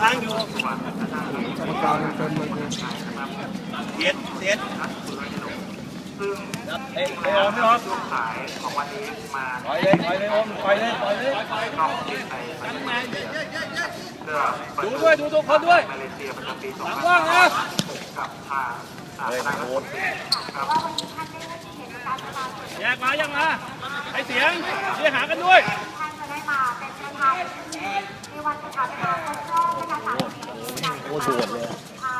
ค้างอยู่กรรมการมันเป็นมันเป็นเสียดเสียดเอ้ยไม่ออกไม่ออกปล่อยเลยปล่อยเลยโอมปล่อยเลยปล่อยเลยดูด้วยดูทุกคนด้วยหลังว่างนะเฮ้ยโหดแยกมายังมาให้เสียงเรียกหากันด้วย ท่านจะได้มาเป็นประธานในวันสถาปนาครบรอบนะคะ30ปี โอ้โหโดดเลย ค่ะ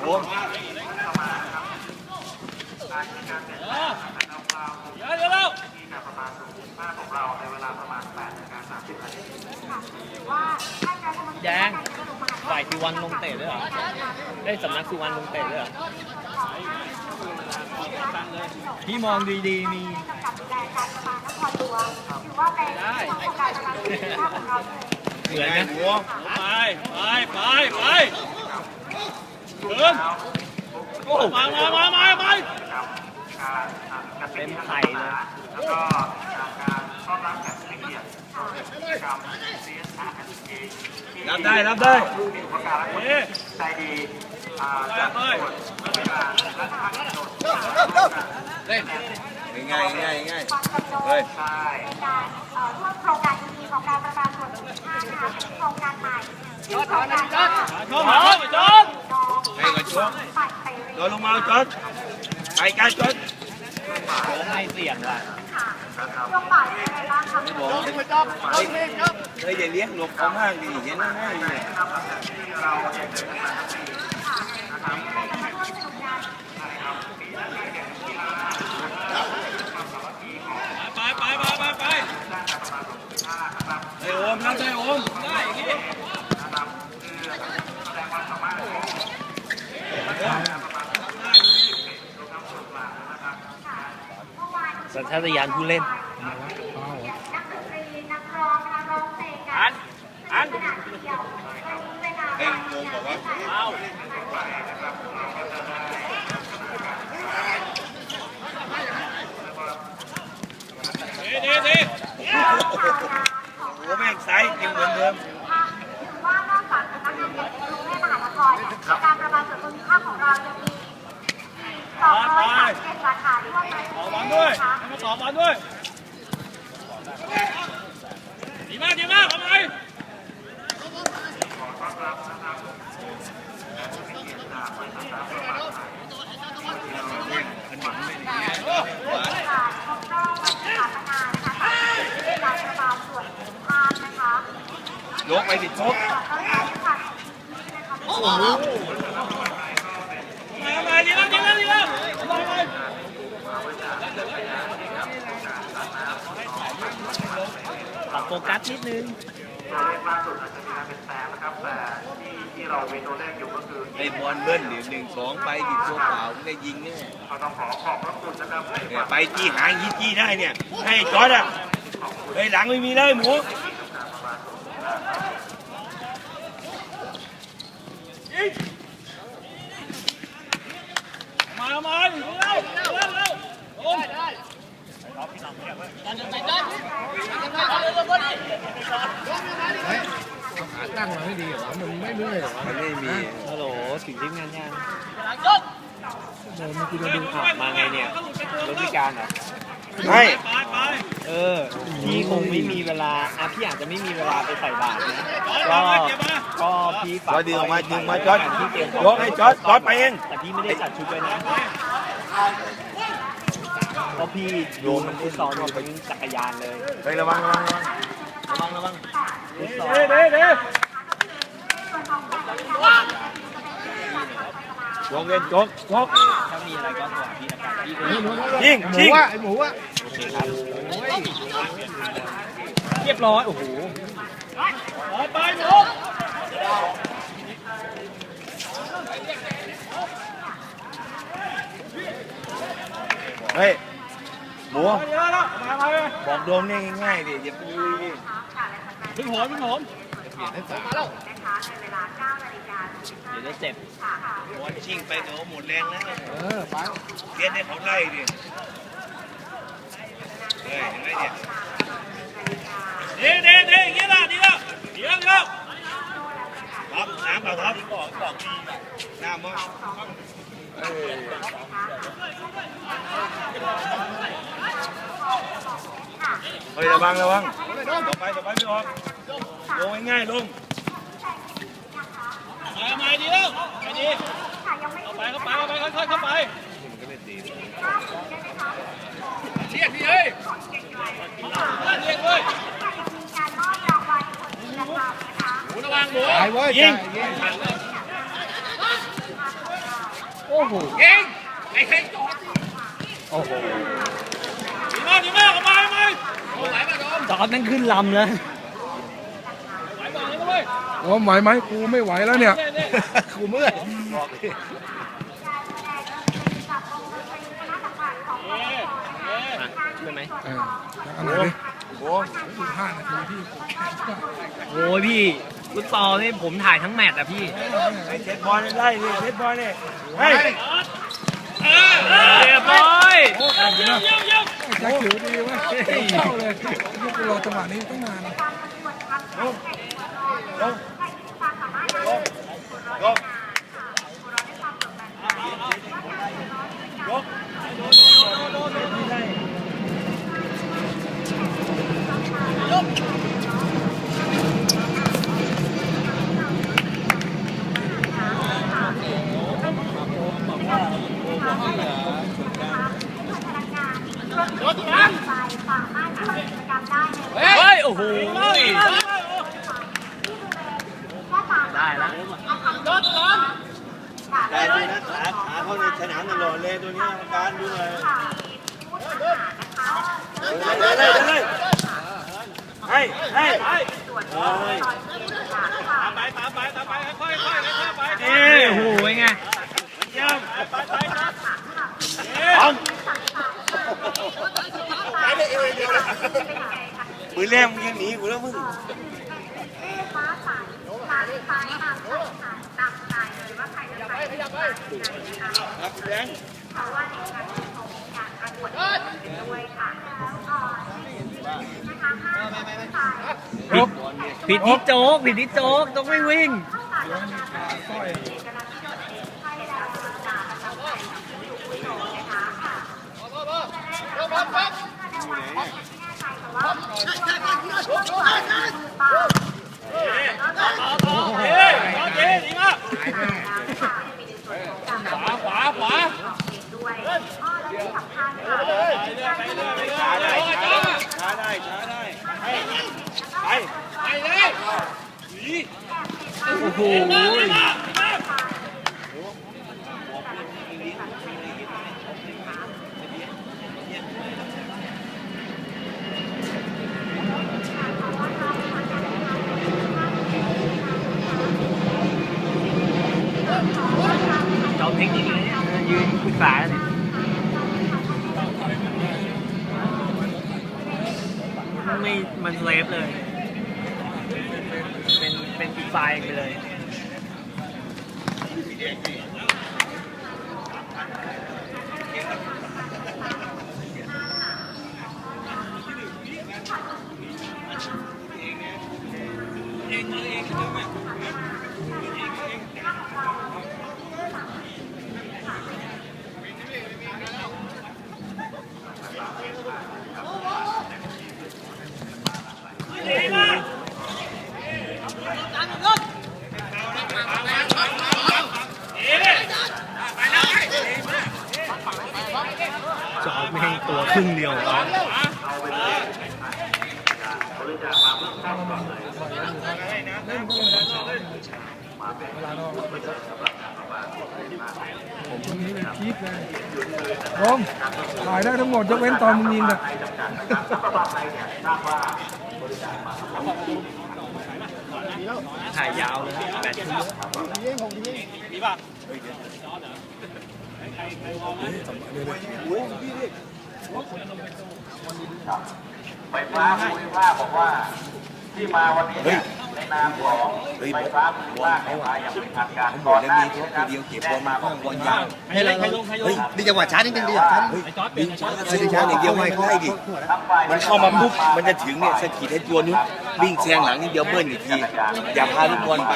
โอม เดี๋ยวเดี๋ยวเรา ว่าท่านรัฐมนตรี แดงฝ่ายสุวรรณลงเตะด้วยเหรอ ได้ สำนักสุวรรณลงเตะด้วยเหรอพี่มองดีๆ มีกำกับดูแลการประปานครหลวงถือว่าเป็นโครงการประปาส่วนภูมิภาคของเราเลยเหมือนกันหัวไปไปไปไปเดินมามามามามาเต็มไข่เลยรับได้รับได้เอ๊ะไปไป ง่ายง่ายง่ายความกำหนดเฮ้ยในการร่วมโครงการดีของการประปาส่วนภูมิภาคนะคะโครงการใหม่ชื่อโครงการว่าเข้ามาเข้ามาจอดให้กระชกปัดไปโดนลงมาจอดไปกันจอดโอ้ไม่เสี่ยงว่ะช่วงบ่ายเป็นไงบ้างคะคุณผู้ชมเฮ้ยเฮ้ยอย่าเลี้ยงหลบเขามากดิเห็นง่ายเลย ไปไปไปไปไปไอโอมรับได้โอมได้อย่างนี้สัญชาตญาณผู้เล่นนักดนตรีนักร้องนะร้องเพลงกัน อันขนเดียวเวลาไอ้งงบอกว่าเอา โอ้แม่งไซส์ยังเหมือนเดิมว่านอกจากสำนักงานเขตกรุงเทพมหานครเนี่ยการประปาส่วนภูมิภาคของเรายังมี231สาขาทั่วประเทศต่อบอลด้วยนะคะมาต่อบอลด้วยดีมากดีมากทำไม ยการครบรอบวันสถาปนานะคะการประปาส่วมิภาคนะคะยกไปติดช กก็ได้ค่ะนะคะโอ้โหมามาดีแล้วดีแล้วดีแล้วไปไปปรับโฟกัสนิดนึงไอ้บอลเบิ้ลเดี๋ยวหนึ่งสองไปติดตัวเปล่าไม่ได้ยิงแน่เนี่ยไปจี้หางยี่จี้ได้เนี่ย ให้จอดอะเฮ้ยหลังไม่มีเลยหมูมามาเร็วเร็วเร็วโอ้ย ขาตั้งมาไม่ดีเหรอ มันไม่เมื่อยเหรอมันไม่มีฮัลโหลถึงทีมงานยังเดินเมื่อกี้เราดูอะมาไงเนี่ยรถพิการเหรอไม่เออพี่คงไม่มีเวลาอะพี่อาจจะไม่มีเวลาไปใส่บาตรนะก็ก็พี่ฝากจอดดึงออกมาดึงมาจอดยกให้จอดจอดไปเองแต่พี่ไม่ได้จัดชุดไว้นะ เพราะพี่โยนมันฟุตซอลโยนไปจักรยานเลยเฮ้ยระวังระวังระวังระวังระวังฟุตซอลเด้เด้เด้ยกเล่นยกยกถ้ามีอะไรก็บอกพี่นะครับพี่ก็ยิงหมูอะไอหมูอะโอเคครับเรียบร้อยโอ้โหไปไปหนูเฮ้ย หมูเยอะแล้วมาไปบอกโดมเนี่ยง่ายๆดิอย่าไปลุยดิขึ้นหัวขึ้นหัวเดี๋ยวจะเจ็บบอลชิงไปเดี๋ยวหมดแรงแล้วเออไปเกียนให้เขาไล่ดิเฮ้ยเห็นไหมเนี่ยเด้เด้เด้อย่างนี้ละดีแล้วดีแล้วดีแล้วน้ำเปล่าครับน้ำมั้ง เฮ้ยระวังระวังต่อไปต่อไปไม่ออกลงง่ายๆลงมาใหม่ดีแล้วไปดีเข้าไปเข้าไปเข้าไปค่อยๆเข้าไปเรียกพี่เฮ้ยเรียกด้วยหมูระวังหมูตายเว้ยยิงยิงโอ้โหยิงไอ้ใครจอดโอ้โหดีมากดีมากเข้าไปเข้าไปโอ้ไหว ป่ะโดมจอดนั่งขึ้นลำเลยไหวป่ะนี่เว้ยโอ้ไหวไหมกูไม่ไหวแล้วเนี่ยเนี่ยเนี่ยกูเมื่อยใช่ไหมเออแล้วอะไรดิโอ้สิบห้านาทีพี่โอ้ยพี่ฟุตซอลนี่ผมถ่ายทั้งแมตช์อะพี่ ไอ้เช็ดบอลไล่ดิเช็ดบอลเนี่ยเฮ้ย เออ เออเรียบร้อยโอ้ยเยี่ยมเยี่ยมเยี่ยมแจ็คผิวดีเว้ยเข้าเลยยุครอจังหวะนี้ตั้งนานลงลงลงยกไม่ได้เฮ้ยโอ้โหได้แล้วได้ดูนะขาขาเขาในสนามตลอดเลยตัวนี้อาการดูหน่อยเลยเลยเลยให้ให้เฮ้ยตามไปตามไปตามไปค่อยๆค่อยๆค่อยๆไปเอ้ยโอ้โหเป็นไงเยี่ยมไปไปครับเอา มือแรกมึงยังหนีกูแล้วมึงรับแรงครบผิดที่โจ๊กผิดที่โจ๊กต้องไม่วิ่งสร้อยเฮ้ยโอเคดีมากหายแน่ขวาขวาขวาไปเรื่อยไปเรื่อยช้าได้ช้าได้ช้าได้ไปไปเลยหนี โอ้โห ดีมากดีมาก จอมเทคนิคยืนปรึกษาเลยไม่มันเลฟเลย เป็นเป็นปีไฟไปเลย ดีมาก จอมไม่ให้ตัวครึ่งเดียวแล้ว เล่นก็เลยเวลานอก ผมคนนี้เป็นพีคเลยลงถ่ายได้ทั้งหมดยกเว้นตอนมึงยิงอะถ่ายยาวเลยแบตชั่วโมงดีป่ะไฟฟ้าภูมิภาคบอกว่าที่มาวันนี้เนี่ย ในเฮ้ยบอลบอลเขาอะเขาบอกแล้วมีเขาตัวเดียวเก็บบอลมาข้างบอลยาวใครลงใครลงใครลงเฮ้ยดีจังหวะช้านิดนึงดีจังหวะช้านิดนึงเฮ้ยดึงช้าดึงช้าอย่างเดียวไม่เขาให้ดิมันเข้ามาปุ๊บมันจะถึงเนี่ยสะกิดให้ตัวนู้นวิ่งแซงหลังนิดเดียวเบิ้ลอีกทีอย่าพาลูกบอลไป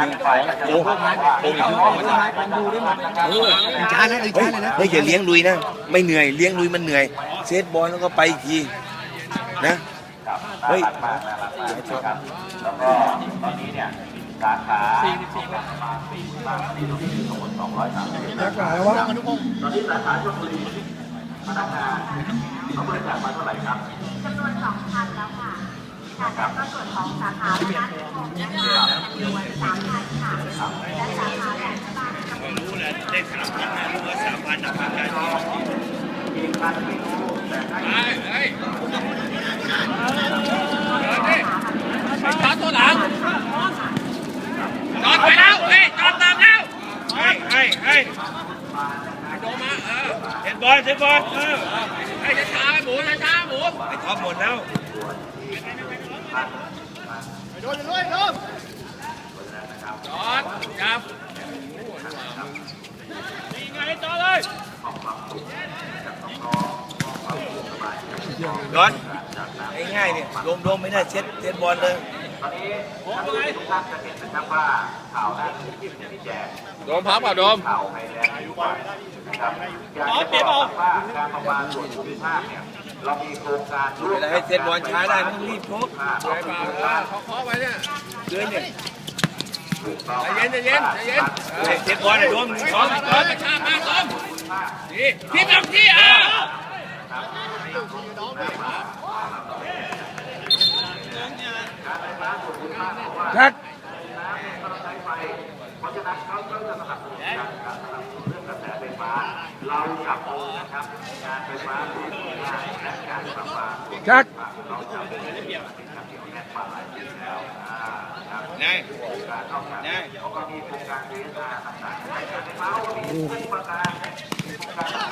ดึงของโอ้โหโอ้โหเออดึงช้านะดึงเฮ้ช้ายเลยนะเฮ้ยอย่าเลี้ยงลุยนะไม่เหนื่อยเลี้ยงลุยมันเหนื่อยเซตบอลแล้วก็ไปอีกทีนะ เฮ้ยแจ็คหลายวะจำนวนสองพันแล้วค่ะค่ะแล้วก็ส่วนของสาขาพนัสนิคมนะคะจำนวนสามพันค่ะและสาขาแหลมฉบังจำนวนรู้แหละได้สามพันนะรู้ว่าสามพันนะพันได้ดี จอดตัวหลังจอดไปแล้วเฮ้ยจอดตามแล้วให้ให้ให้โดมาเออเซตบอลเซตบอลเออให้ช้าหมูช้าหมูไอ้ท็อปหมดแล้วจอดจับนี่ไงจอดเลยร้อน ง่ายๆเนี่ยโดมโดมไม่ได้เช็ดเช็ดบอลเลยโดมพับเปล่าโดมจอดเปลี่ยนเปล่าเวลาให้เช็ดบอลช้าได้ไม่ต้องรีบชกใช่เปล่าเขาเคาะไปเนี่ยเดินเนี่ยใจเย็นใจเย็นใจเย็นเช็ดบอลนะโดมหนึ่งสองจอดกระชากมาต้มดีทีมหลังที่อะ แจ็คแจ็คนายนาย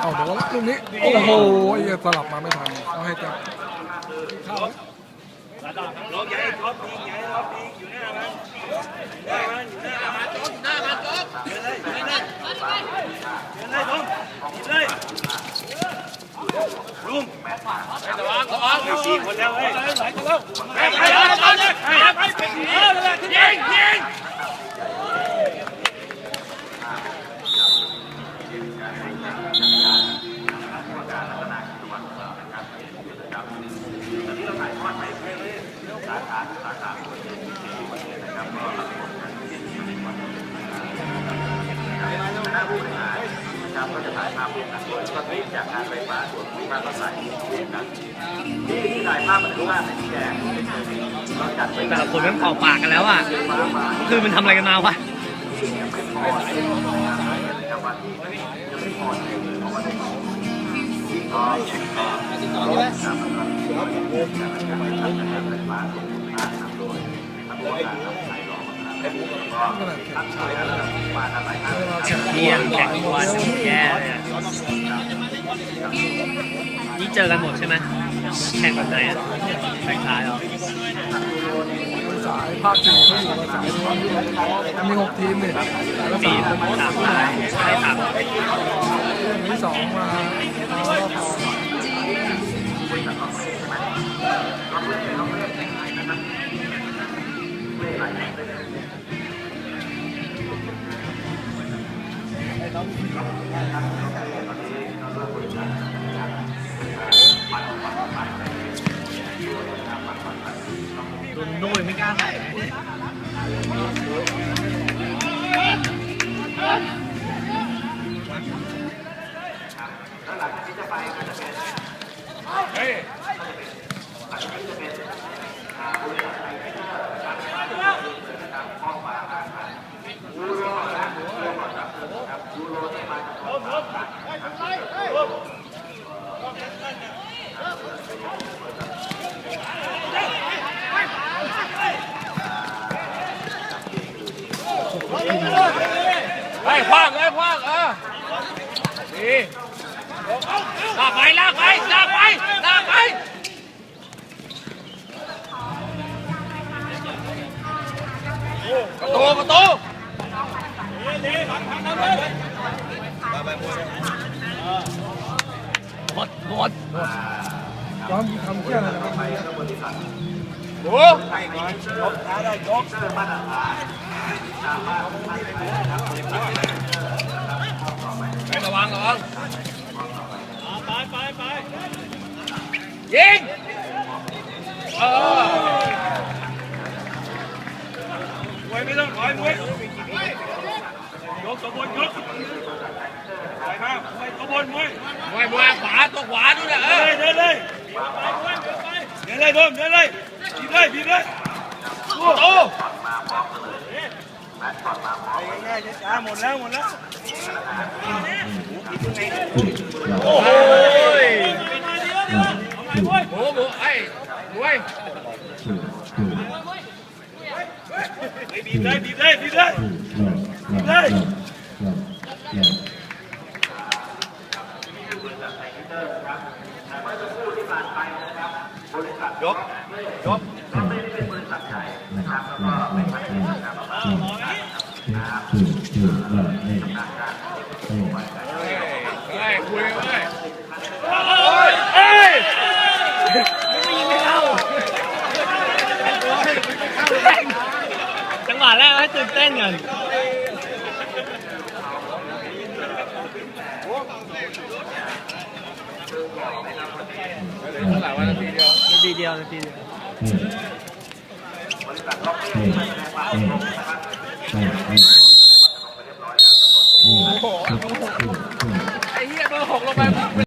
เอาเดี๋ยวลูกนี้ โอ้โหสลับมาไม่ทันเอาให้จ็ค ลองใหญ่ท็อปยิงใหญ่ท็อปยิงอยู่หน้ามันหน้ามันอยู่หน้ามันจบหน้ามันจบเดินเลยเดินเลยเดินเลยโดมยิงเลยลุงระวังระวังสี่คนแล้วเฮ้ยไหลกันแล้ว แต่ละคนมันเป่าปากกันแล้วอะคือมันทำอะไรกันมาวะเที่ยงแข่งวันแย่เลยอะนี่เจอกันหมดใช่ไหม แข่งแบบไหนอะแข่งท้ายเหรอสายภาคสี่เขาอยู่กับสายนี้มันมีหกทีมเนี่ยแล้วสี่สามสามสายใช่ครับมีสองมาเอา โดนโน้ยไม่กล้าใส่ ไปคว้างเลยคว้างเออดีลากไปลากไปลากไปลากไปประตูประตูหมดหมดยอมยิงคำเชื่อเลย Oh! Czyli ยอ้ยเอ้ยไม่ม่เข้าจังหวะแรกให้ตื่นเต้นกันหลายวันนาทีเดียวนาทีเดียวนาทีเดียว Coba.